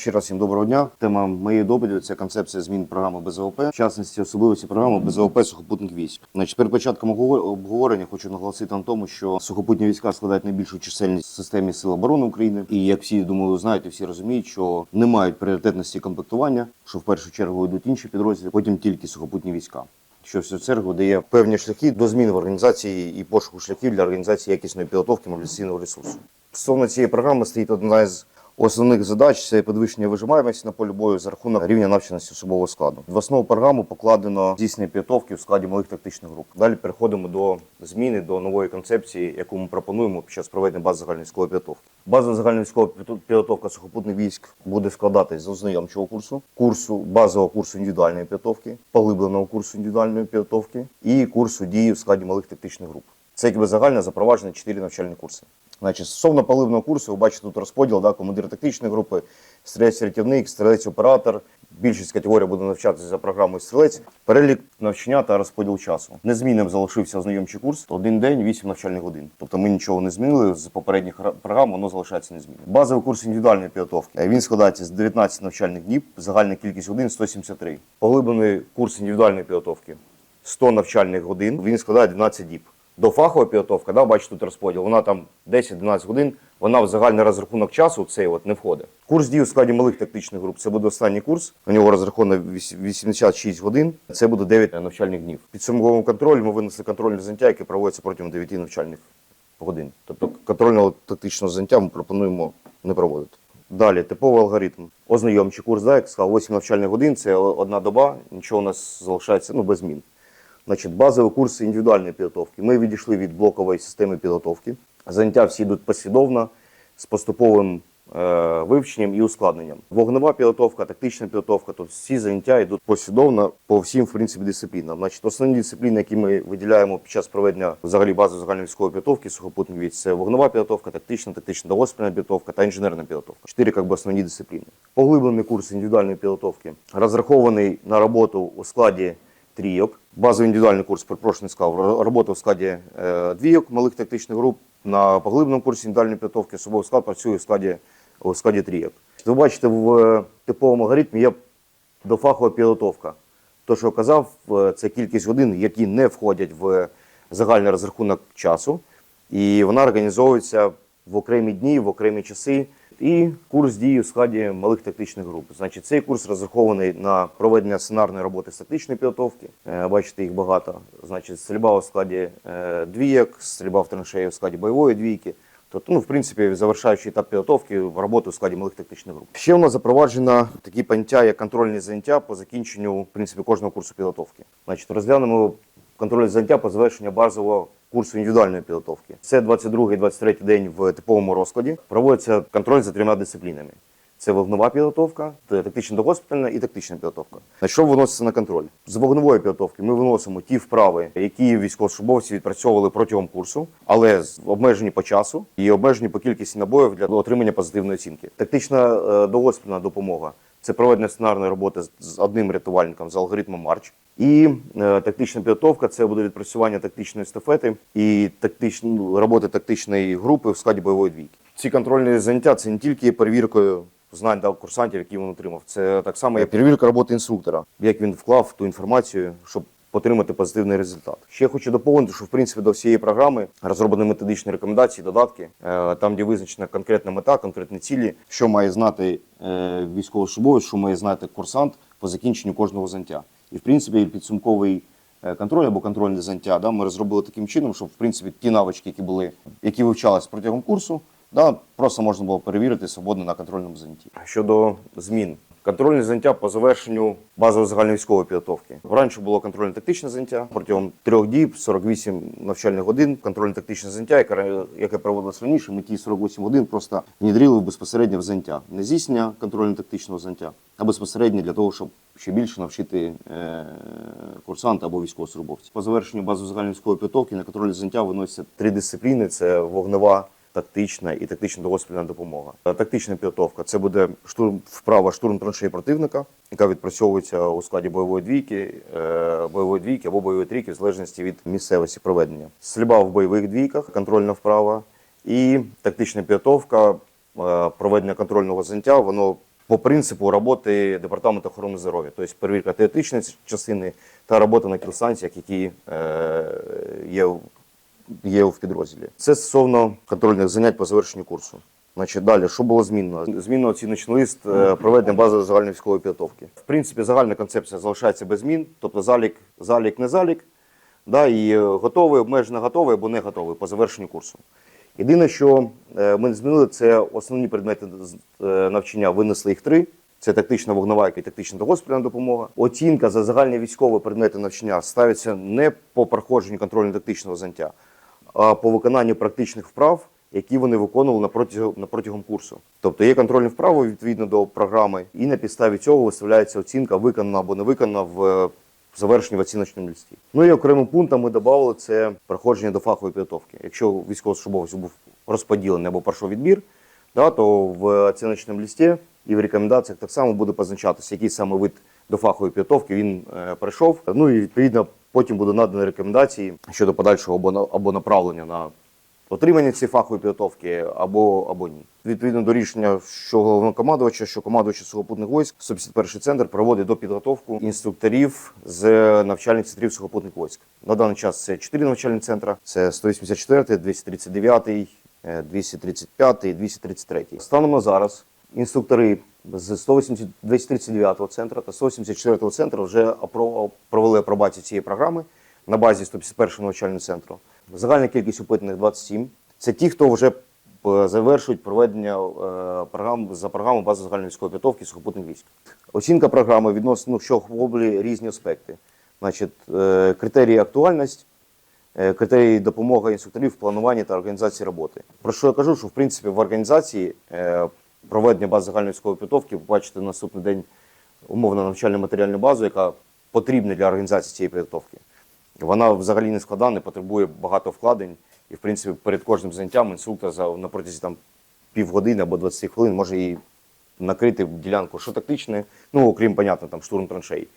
Ще раз всім доброго дня. Тема моєї доповіді це концепція змін програми БЗОП, в частності особливості програми БЗОП сухопутних військ. Значить, перед початком обговор- обговорення хочу наголосити на тому, що сухопутні війська складають найбільшу чисельність в системі сил оборони України. І як всі думаю, знають, і всі розуміють, що не мають пріоритетності комплектування, що в першу чергу йдуть інші підрозділи, потім тільки сухопутні війська. Що всю чергу дає певні шляхи до змін в організації і пошуку шляхів для організації якісної підготовки мобілізаційного ресурсу. Стосовно цієї програми стоїть одна із основних задач це підвищення вижимаємості на полі бою за рахунок рівня навченості особового складу. В основу програму покладено здійснення підготовки в складі малих тактичних груп. Далі переходимо до зміни до нової концепції, яку ми пропонуємо під час проведення бази загальновійськової підготовки. База загальновійськова підготовка сухопутних військ буде складатись з ознайомчого курсу, курсу базового курсу індивідуальної підготовки, поглибленого курсу індивідуальної підготовки і курсу дії в складі малих тактичних груп. Це якби загально запроваджено чотири навчальні курси. Значить, стосовно паливного курсу, ви бачите тут розподіл, да, командир тактичної групи, стрілець-рятівник, стрілець-оператор. Більшість категорій буде навчатися за програмою стрілець. Перелік навчання та розподіл часу. Незмінним залишився ознайомчий курс. Один день, вісім навчальних годин. Тобто ми нічого не змінили з попередніх програм, воно залишається незмінним. Базовий курс індивідуальної підготовки. Е, Він складається з 19 навчальних днів, загальна кількість годин 173. Поглиблений курс індивідуальної підготовки 100 навчальних годин. Він складає 12 діб. До фахова підготовка, да, бачите тут розподіл, вона там 10-12 годин, вона в загальний розрахунок часу цей от не входить. Курс дій у складі малих тактичних груп. Це буде останній курс. На нього розраховано віс- 86 годин. Це буде 9 навчальних днів. Під сумовим контролем ми винесли контрольне заняття, яке проводиться протягом 9 навчальних годин. Тобто контрольного тактичного заняття ми пропонуємо не проводити. Далі типовий алгоритм. Ознайомчий курс, да, як сказав, 8 навчальних годин, це одна доба, нічого у нас залишається ну, без змін. Значить, базові курси індивідуальної підготовки. Ми відійшли від блокової системи підготовки. Заняття всі йдуть послідовно з поступовим е, вивченням і ускладненням. Вогнева підготовка, тактична підготовка, то всі заняття йдуть послідовно по всім в принципі дисциплінам. Значить, основні дисципліни, які ми виділяємо під час проведення взагалі бази загальної військової підготовки сухопутних військ, це вогнева підготовка, тактична, тактична догоспільна підготовка та інженерна підготовка. Чотири як би, основні дисципліни. Поглиблений курс індивідуальної підготовки розрахований на роботу у складі трійок. Базовий індивідуальний курс, перепрошую, не сказав, ро- робота в складі е, двійок малих тактичних груп. На поглибленому курсі індивідуальної підготовки особовий склад працює в складі, у складі трійок. Ви бачите, в е, типовому алгоритмі є дофахова підготовка. То, що казав, це кількість годин, які не входять в загальний розрахунок часу, і вона організовується в окремі дні, в окремі часи. І курс дії у складі малих тактичних груп. Значить, цей курс розрахований на проведення сценарної роботи з тактичної підготовки. Е, Бачите, їх багато. Значить, стрільба у складі е, двійок, стрільба в траншеї у складі бойової двійки. Тобто, ну, в принципі, завершаючий етап підготовки в роботу у складі малих тактичних груп. Ще у нас запроваджено такі поняття, як контрольні заняття по закінченню в принципі, кожного курсу підготовки. Значить, розглянемо контрольні заняття по завершенню базового курсу індивідуальної підготовки. Це 22 і 23 день в типовому розкладі. Проводиться контроль за трьома дисциплінами. Це вогнева підготовка, тактична догоспітальна і тактична підготовка. На що виноситься на контроль? З вогневої підготовки ми виносимо ті вправи, які військовослужбовці відпрацьовували протягом курсу, але обмежені по часу і обмежені по кількості набоїв для отримання позитивної оцінки. Тактична е, догоспітальна допомога це проведення сценарної роботи з- з одним рятувальником за алгоритмом Марч. І е, тактична підготовка це буде відпрацювання тактичної естафети і тактичні ну, роботи тактичної групи в складі бойової двійки. Ці контрольні заняття це не тільки перевіркою знань да, курсантів, які він отримав. Це так само як перевірка роботи інструктора, як він вклав ту інформацію, щоб отримати позитивний результат. Ще хочу доповнити, що в принципі до всієї програми розроблені методичні рекомендації, додатки, е, там, де визначена конкретна мета, конкретні цілі, що має знати е, військовослужбовець, що має знати курсант по закінченню кожного заняття. І в принципі підсумковий е, контроль або контрольне заняття да, ми розробили таким чином, щоб в принципі ті навички, які були, які вивчались протягом курсу, да, просто можна було перевірити свободно на контрольному занятті. Щодо змін. Контрольні заняття по завершенню базової загальновійськової підготовки. Раніше було контрольне тактичне заняття протягом трьох діб, 48 навчальних годин. Контрольне тактичне заняття, яке, яке проводилось раніше, ми ті 48 годин просто внідрили безпосередньо в заняття. Не здійснення контрольно тактичного заняття, а безпосередньо для того, щоб ще більше навчити е, курсанта або військовослужбовця. По завершенню базової загальновійськової підготовки на контрольні заняття виносяться три дисципліни: це вогнева тактична і тактична догоспільна допомога. Е, Тактична підготовка це буде штурм вправа штурм траншеї противника, яка відпрацьовується у складі бойової двійки, е, бойової двійки або бойової трійки, в залежності від місцевості проведення. Стрільба в бойових двійках, контрольна вправа і тактична підготовка, е, проведення контрольного заняття. Воно по принципу роботи департаменту охорони здоров'я, тобто перевірка теоретичної частини та робота на кілстанціях, які є, є в підрозділі. Це стосовно контрольних занять по завершенню курсу. Значить, далі, що було змінено? Змінено оціночний лист е, проведення бази загальної військової підготовки. В принципі, загальна концепція залишається без змін, тобто залік, залік, не залік, да, і готовий, обмежено готовий або не готовий по завершенню курсу. Єдине, що е, ми змінили, це основні предмети е, навчання. Винесли їх три. Це тактична вогнова і тактична та госпітальна допомога. Оцінка за загальні військові предмети навчання ставиться не по проходженню контрольно-тактичного заняття, по виконанню практичних вправ, які вони виконували протягом, протягом курсу. Тобто є контрольні вправи відповідно до програми, і на підставі цього виставляється оцінка, виконана або не виконана в е, завершенні в оціночному листі. Ну і окремим пунктом ми додали це проходження до фахової підготовки. Якщо військовослужбовець був розподілений або пройшов відбір, да, то в оціночному листі і в рекомендаціях так само буде позначатися, який саме вид до фахової підготовки він е, пройшов. Ну і відповідно потім будуть надані рекомендації щодо подальшого або, на- або направлення на отримання цієї фахової підготовки або, або ні. Відповідно до рішення що головнокомандувача, що командувача сухопутних військ, 151 центр проводить до підготовку інструкторів з навчальних центрів сухопутних військ. На даний час це 4 навчальні центра: це 184, 239, е, 235 і 233. Станом на зараз інструктори з 180 239 центру та 184-го центру вже провели апробацію цієї програми на базі 151-го навчального центру. Загальна кількість опитаних 27. Це ті, хто вже е, завершують проведення е, програм за програмою бази загальної військової підготовки сухопутних військ. Оцінка програми відносно, ну, що охоплює різні аспекти. Значить, е, критерії актуальність, критерії допомоги інструкторів в плануванні та організації роботи. Про що я кажу, що в принципі в організації проведення бази загальної військової підготовки, ви бачите на наступний день умовно навчальну матеріальну базу, яка потрібна для організації цієї підготовки. Вона взагалі не складна, не потребує багато вкладень. І, в принципі, перед кожним заняттям інструктор за на протязі там півгодини або 20 хвилин може і накрити ділянку, що тактичне, ну окрім, понятно, там штурм траншей.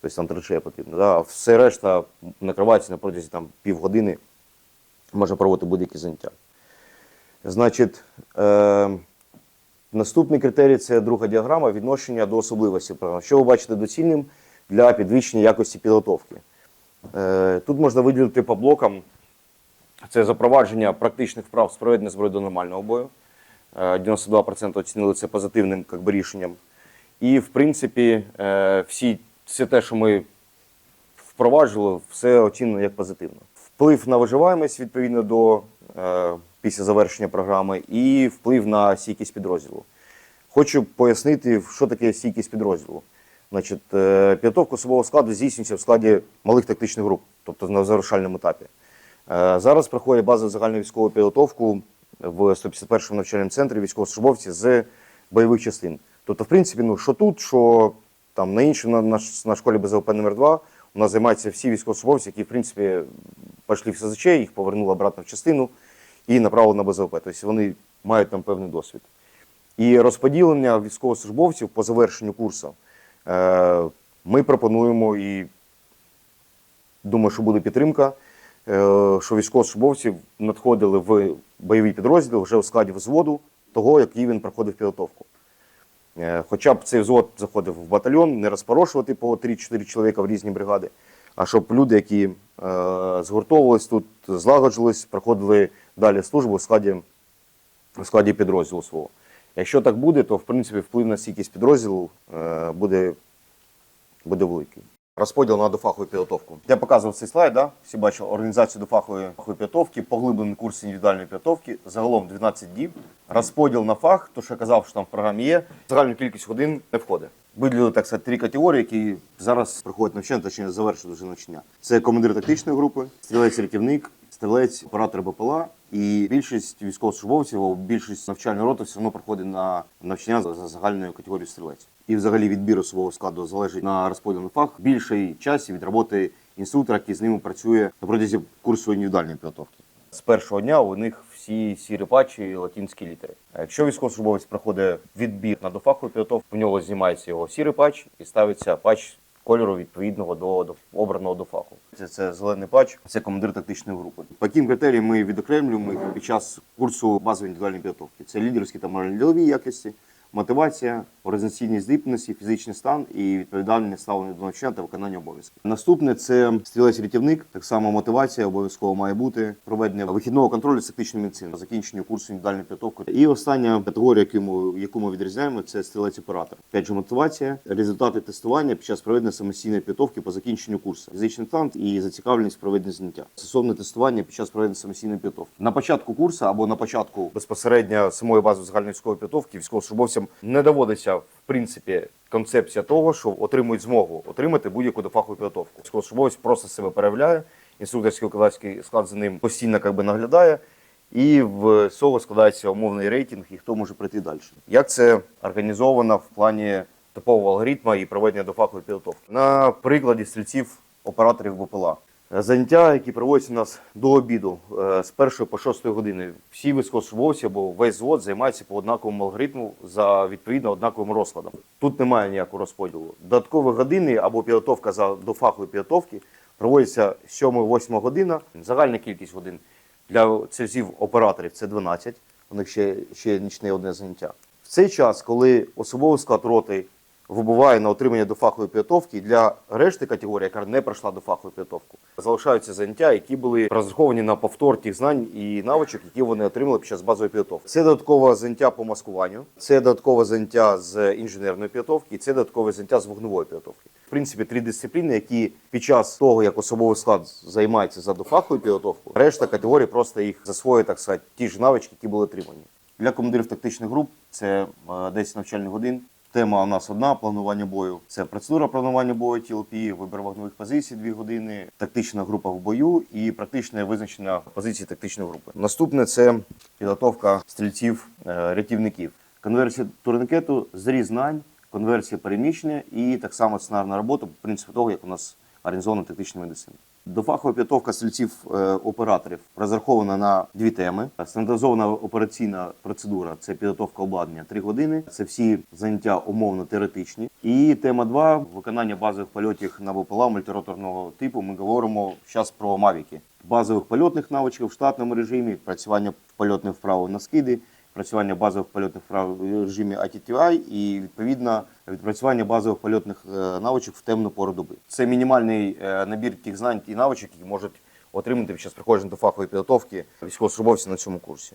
Тобто там траншея потрібна. Да? А все решта накривається на протязі там півгодини, можна проводити будь-які заняття. Значить, е, наступний критерій це друга діаграма відношення до особливості програми. Що ви бачите доцільним для підвищення якості підготовки? Е, Тут можна виділити по блокам. Це запровадження практичних вправ з проведення зброї до нормального бою. Е, 92% оцінили це позитивним как би, рішенням. І, в принципі, е, всі, все те, що ми впроваджували, все оцінено як позитивно. Вплив на виживаємість відповідно до е, після завершення програми, і вплив на стійкість підрозділу. Хочу пояснити, що таке стійкість підрозділу. Значить, е, підготовка особового складу здійснюється в складі малих тактичних груп, тобто на завершальному етапі. Е, Зараз проходить базову загальну військову підготовку в 151 му навчальному центрі військовослужбовці з бойових частин. Тобто, в принципі, ну що тут, що там на іншому на, на, на школі БЗОП номер 2 у нас займаються всі військовослужбовці, які, в принципі, пішли в СЗЧ, їх повернули обратно в частину і направили на БЗОП. Тобто вони мають там певний досвід. І розподілення військовослужбовців по завершенню курсу е, ми пропонуємо і думаю, що буде підтримка, е, що військовослужбовці надходили в бойовий підрозділ вже у складі взводу того, який він проходив підготовку. Е, Хоча б цей взвод заходив в батальйон, не розпорошувати по 3-4 чоловіка в різні бригади, а щоб люди, які згуртовувались тут, злагоджувались, проходили далі службу у складі, у складі підрозділу свого. Якщо так буде, то в принципі вплив на стійкість підрозділу е, буде, буде великий. Розподіл на дофахову підготовку. Я показував цей слайд, да? всі бачили організацію дофахової фахової підготовки, поглиблений курс індивідуальної підготовки, загалом 12 діб. Розподіл на фах, то що я казав, що там в програмі є, загальну кількість годин не входить. Виділили так сказати, три категорії, які зараз проходять навчання, точніше завершують вже навчання. Це командир тактичної групи, стрілець-рятівник, стрілець, оператор БПЛА. І більшість військовослужбовців, більшість навчальної роти все одно проходить на навчання за за загальною категорією стрілець. І взагалі відбір особового складу залежить на розподіл на фах більшої часі від роботи інструктора, який з ними працює на протязі курсу індивідуальної підготовки. З першого дня у них всі сірі патчі латинські літери. Якщо військовослужбовець проходить відбір на дофахову підготовку, у нього знімається його сірий патч і ставиться патч кольору відповідного до, до обраного до фаху. Це, це зелений патч, це командир тактичної групи. По яким критеріям ми відокремлюємо під час курсу базової індивідуальної підготовки. Це лідерські та морально-ділові якості, мотивація, організаційні здібності, фізичний стан і відповідальне ставлення до навчання та виконання обов'язків. Наступне це стрілець-рятівник. Так само мотивація обов'язково має бути проведення вихідного контролю з тактичної медицини, закінчення курсу індивідуальної підготовки. І остання категорія, яку ми, яку ми відрізняємо, це стрілець-оператор. Опять же, мотивація, результати тестування під час проведення самостійної підготовки по закінченню курсу, фізичний стан і зацікавленість в проведенні заняття. Стосовно тестування під час проведення самостійної підготовки. На початку курсу або на початку безпосередньо самої бази загальної військової підготовки військовослужбовцям не доводиться в принципі концепція того, що отримують змогу отримати будь-яку дофахову підготовку. Військовослужбовець просто себе переявляє, інструкторський викладацький склад за ним постійно би, наглядає. І в цього складається умовний рейтинг, і хто може прийти далі. Як це організовано в плані типового алгоритму і проведення дофахової підготовки? На прикладі стрільців операторів БПЛА. Заняття, які проводяться у нас до обіду е, з 1 по 6 години. Всі військовослужбовці або весь звод займаються по однаковому алгоритму за відповідно однаковим розкладом. Тут немає ніякого розподілу. Додаткові години або підготовка за до фахової підготовки проводиться з 7-8 година. Загальна кількість годин для цезів операторів це 12. У них ще, ще нічне одне заняття. В цей час, коли особовий склад роти вибуває на отримання до фахової підготовки для решти категорії, яка не пройшла до фахової підготовки, залишаються заняття, які були розраховані на повтор тих знань і навичок, які вони отримали під час базової підготовки. Це додаткове заняття по маскуванню, це додаткове заняття з інженерної підготовки, і це додаткове заняття з вогневої підготовки. В принципі, три дисципліни, які під час того, як особовий склад займається за дофаховою підготовкою, решта категорій просто їх засвоює, так сказати, ті ж навички, які були отримані. Для командирів тактичних груп це е, 10 навчальних годин. Тема у нас одна планування бою. Це процедура планування бою ТЛП, вибір вогневих позицій 2 години, тактична група в бою і практичне визначення позиції тактичної групи. Наступне це підготовка стрільців е, рятівників. Конверсія турникету з знань, конверсія переміщення і так само сценарна робота по принципу того, як у нас організована тактична медицина. Дофахова підготовка стрільців е, операторів розрахована на дві теми. Стандартизована операційна процедура це підготовка обладнання 3 години. Це всі заняття умовно теоретичні. І тема 2 виконання базових польотів на БПЛА мультироторного типу. Ми говоримо зараз про мавіки. Базових польотних навичок в штатному режимі, працювання польотних вправ на скиди, працювання базових польотних вправ в режимі ITTI і відповідно відпрацювання базових польотних е, навичок в темну пору доби. Це мінімальний е, набір тих знань і навичок, які можуть отримати під час проходження до фахової підготовки військовослужбовців на цьому курсі.